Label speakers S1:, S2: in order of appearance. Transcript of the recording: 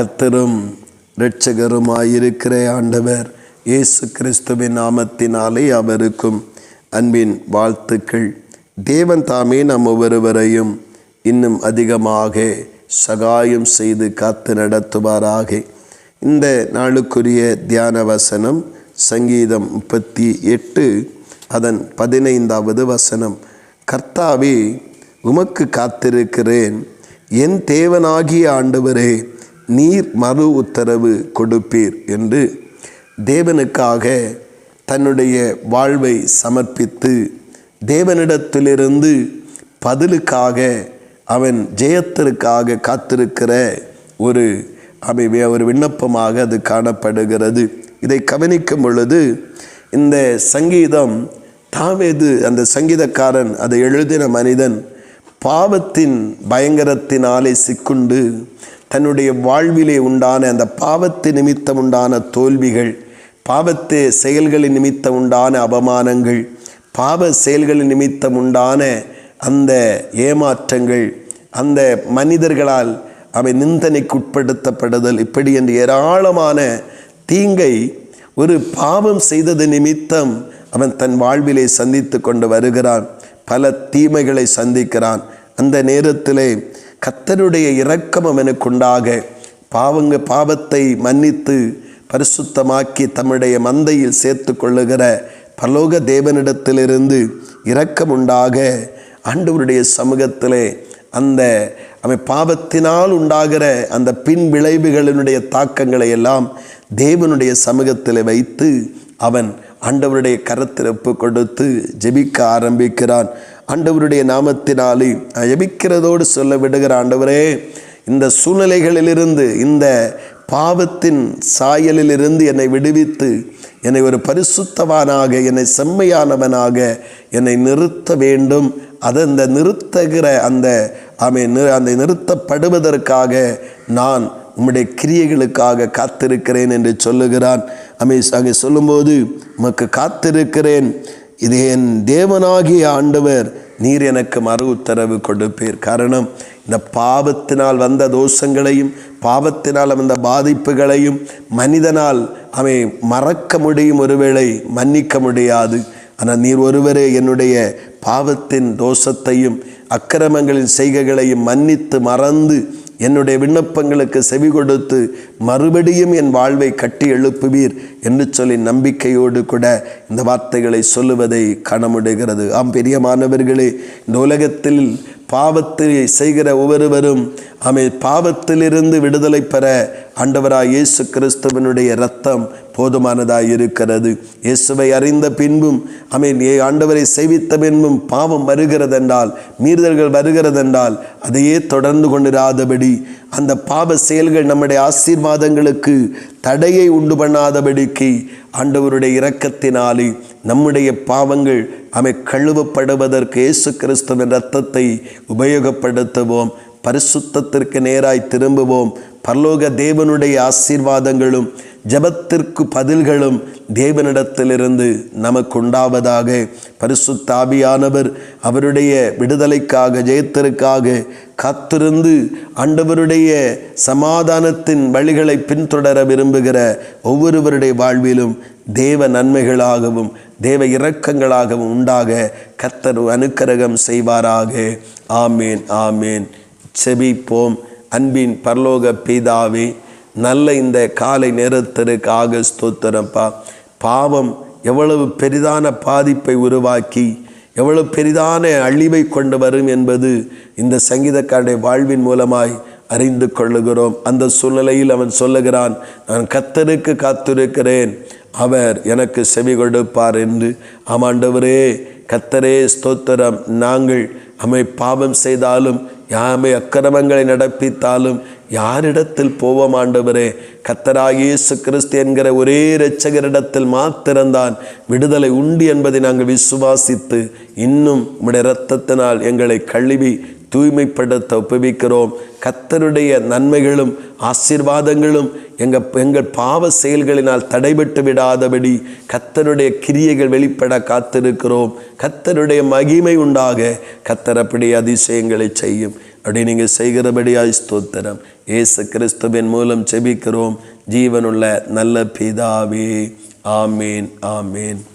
S1: கத்தரும் இரட்சகருமாயிருக்கிற ஆண்டவர் இயேசு கிறிஸ்துவின் நாமத்தினாலே அவருக்கும் அன்பின் வாழ்த்துக்கள். தேவன் தாமே நம் ஒவ்வொருவரையும் இன்னும் அதிகமாக சகாயம் செய்து காத்து நடத்துவாராக. இந்த நாளுக்குரிய தியான வசனம் சங்கீதம் முப்பத்தி எட்டு அதன் பதினைந்தாவது வசனம். கர்த்தாவே உமக்கு காத்திருக்கிறேன். என் தேவனாகிய ஆண்டவரே நீர் மறு உத்தரவு கொடுப்பீர் என்று தேவனுக்காக தன்னுடைய வாழ்வை சமர்ப்பித்து தேவனிடத்திலிருந்து பதிலுக்காக அவன் ஜெயத்திற்காக காத்திருக்கிற ஒரு அமைவே ஒரு விண்ணப்பமாக அது காணப்படுகிறது. இதை கவனிக்கும் பொழுது இந்த சங்கீதம் தாவேது அந்த சங்கீதக்காரன் அதை எழுதின மனிதன் பாவத்தின் பயங்கரத்தினாலே சிக்குண்டு தன்னுடைய வாழ்விலே உண்டான அந்த பாவத்து நிமித்தம் உண்டான தோல்விகள் பாவத்து செயல்களின் நிமித்தம் உண்டான அவமானங்கள் பாவ செயல்களின் நிமித்தம் உண்டான அந்த ஏமாற்றங்கள் அந்த மனிதர்களால் அவை நிந்தனைக்கு உட்படுத்தப்படுதல் இப்படி என்று ஏராளமான தீங்கை ஒரு பாவம் செய்தது நிமித்தம் அவன் தன் வாழ்விலே சந்தித்து கொண்டு வருகிறான் பல தீமைகளை சந்திக்கிறான். அந்த நேரத்திலே கத்தருடைய இரக்கம் எனக்குண்டாக. பாவங்க பாவத்தை மன்னித்து பரிசுத்தமாக்கி தம்முடைய மந்தையில் சேர்த்து கொள்ளுகிற பலோக தேவனிடத்திலிருந்து இரக்கம் உண்டாக ஆண்டவருடைய சமூகத்திலே அந்த அவன் பாவத்தினால் உண்டாகிற அந்த பின் விளைவுகளினுடைய தாக்கங்களை எல்லாம் தேவனுடைய சமூகத்தில் வைத்து அவன் ஆண்டவருடைய கரத்தில் ஒப்பு கொடுத்து ஜெபிக்க ஆரம்பிக்கிறான். ஆண்டவருடைய நாமத்தினாலே ஜெபிக்கிறதோடு சொல்ல விடுகிற ஆண்டவரே இந்த சூழ்நிலைகளிலிருந்து இந்த பாவத்தின் சாயலிலிருந்து என்னை விடுவித்து என்னை ஒரு பரிசுத்தவானாக என்னை செம்மையானவனாக என்னை நிறுத்த வேண்டும். அதை அந்த நிறுத்துகிற அந்த அவை அந்த நிறுத்தப்படுவதற்காக நான் உம்முடைய கிரியைகளுக்காக காத்திருக்கிறேன் என்று சொல்லுகிறான். அமை அங்கே சொல்லும்போது உமக்கு காத்திருக்கிறேன். இது என் தேவனாகிய ஆண்டவர் நீர் எனக்கு மறு உத்தரவு கொடுப்பீர். காரணம் இந்த பாவத்தினால் வந்த தோஷங்களையும் பாவத்தினால் வந்த பாதிப்புகளையும் மனிதனால் அவை மறக்க முடியும் ஒருவேளை மன்னிக்க முடியாது. ஆனால் நீர் ஒருவரே என்னுடைய பாவத்தின் தோஷத்தையும் அக்கிரமங்களின் செய்கைகளையும் மன்னித்து மறந்து என்னுடைய விண்ணப்பங்களுக்கு செவி கொடுத்து மறுபடியும் என் வாழ்வை கட்டி எழுப்புவீர் என்று சொல்லி நம்பிக்கையோடு கூட இந்த வார்த்தைகளை சொல்லுவதை காணமுடுகிறது ஆம் பெரியமானவர்களே இந்த உலகத்தில் பாவத்தை செய்கிற ஒவ்வொருவரும் அவை பாவத்திலிருந்து விடுதலை பெற ஆண்டவராய் இயேசு கிறிஸ்துவனுடைய இரத்தம் போதுமானதாக இருக்கிறது இயேசுவை அறிந்த பின்பும் அமீன் ஏ ஆண்டவரை செய்வித்த பின்பும் பாவம் வருகிறதென்றால் மீறுதல்கள் வருகிறதென்றால் அதையே தொடர்ந்து கொண்டிராதபடி அந்த பாவ செயல்கள் நம்முடைய ஆசீர்வாதங்களுக்கு தடையை உண்டு பண்ணாதபடிக்கு ஆண்டவருடைய இரக்கத்தினாலே நம்முடைய பாவங்கள் அவை கழுவப்படுவதற்கு இயேசு கிறிஸ்துவின் இரத்தத்தை உபயோகப்படுத்துவோம். பரிசுத்தத்திற்கு நேராய் திரும்புவோம். பரலோக தேவனுடைய ஆசீர்வாதங்களும் ஜபத்திற்கு பதில்களும் தேவனிடத்திலிருந்து நமக்கு உண்டாவதாக பரிசுத்தாபியானவர் அவருடைய விடுதலைக்காக ஜெயத்திற்காக காத்திருந்து ஆண்டவருடைய சமாதானத்தின் வழிகளை பின்தொடர விரும்புகிற ஒவ்வொருவருடைய வாழ்விலும் தேவ நன்மைகளாகவும் தேவ இரக்கங்களாகவும் உண்டாக கத்தர் அனுக்கரகம் செய்வாராக. ஆமேன் ஆமேன். செபிப்போம். அன்பின் பரலோக பீதாவே நல்ல இந்த காலை நேரத்திற்காக ஸ்தோத்திரப்பா. பாவம் எவ்வளவு பெரிதான பாதிப்பை உருவாக்கி எவ்வளவு பெரிதான அழிவை கொண்டு வரும் என்பது இந்த சங்கீதக்காரனுடைய வாழ்வின் மூலமாய் அறிந்து கொள்ளுகிறோம். அந்த சூழ்நிலையில் அவன் சொல்லுகிறான் நான் கத்தருக்கு காத்திருக்கிறேன். அவர் எனக்கு செவி கொடுப்பார் என்று. ஆமாண்டவரே கத்தரே ஸ்தோத்திரம். நாங்கள் அமை பாவம் செய்தாலும் யாமை அக்கிரமங்களை நடப்பித்தாலும் யாரிடத்தில் போவோம் ஆண்டவரே? கத்தராகியேசு கிறிஸ்து என்கிற ஒரே இரட்சகரிடத்தில் மாத்திரந்தான் விடுதலை உண்டு என்பதை நாங்கள் விசுவாசித்து இன்னும் உம்முடைய இரத்தத்தினால் எங்களை கழுவி தூய்மைப்பட ஒப்புவிக்கிறோம். கத்தருடைய நன்மைகளும் ஆசீர்வாதங்களும் எங்கள் எங்கள் பாவ செயல்களினால் தடைபட்டு விடாதபடி கத்தருடைய கிரியைகள் வெளிப்பட காத்திருக்கிறோம். கத்தருடைய மகிமை உண்டாக கத்தர் அப்படி அதிசயங்களை செய்யும். அப்படி நீங்கள் செய்கிறபடியாய் ஸ்தோத்திரம். இயேசு கிறிஸ்துவின் மூலம் செபிக்கிறோம் ஜீவனுள்ள நல்ல பிதாவே. ஆமேன் ஆமேன்.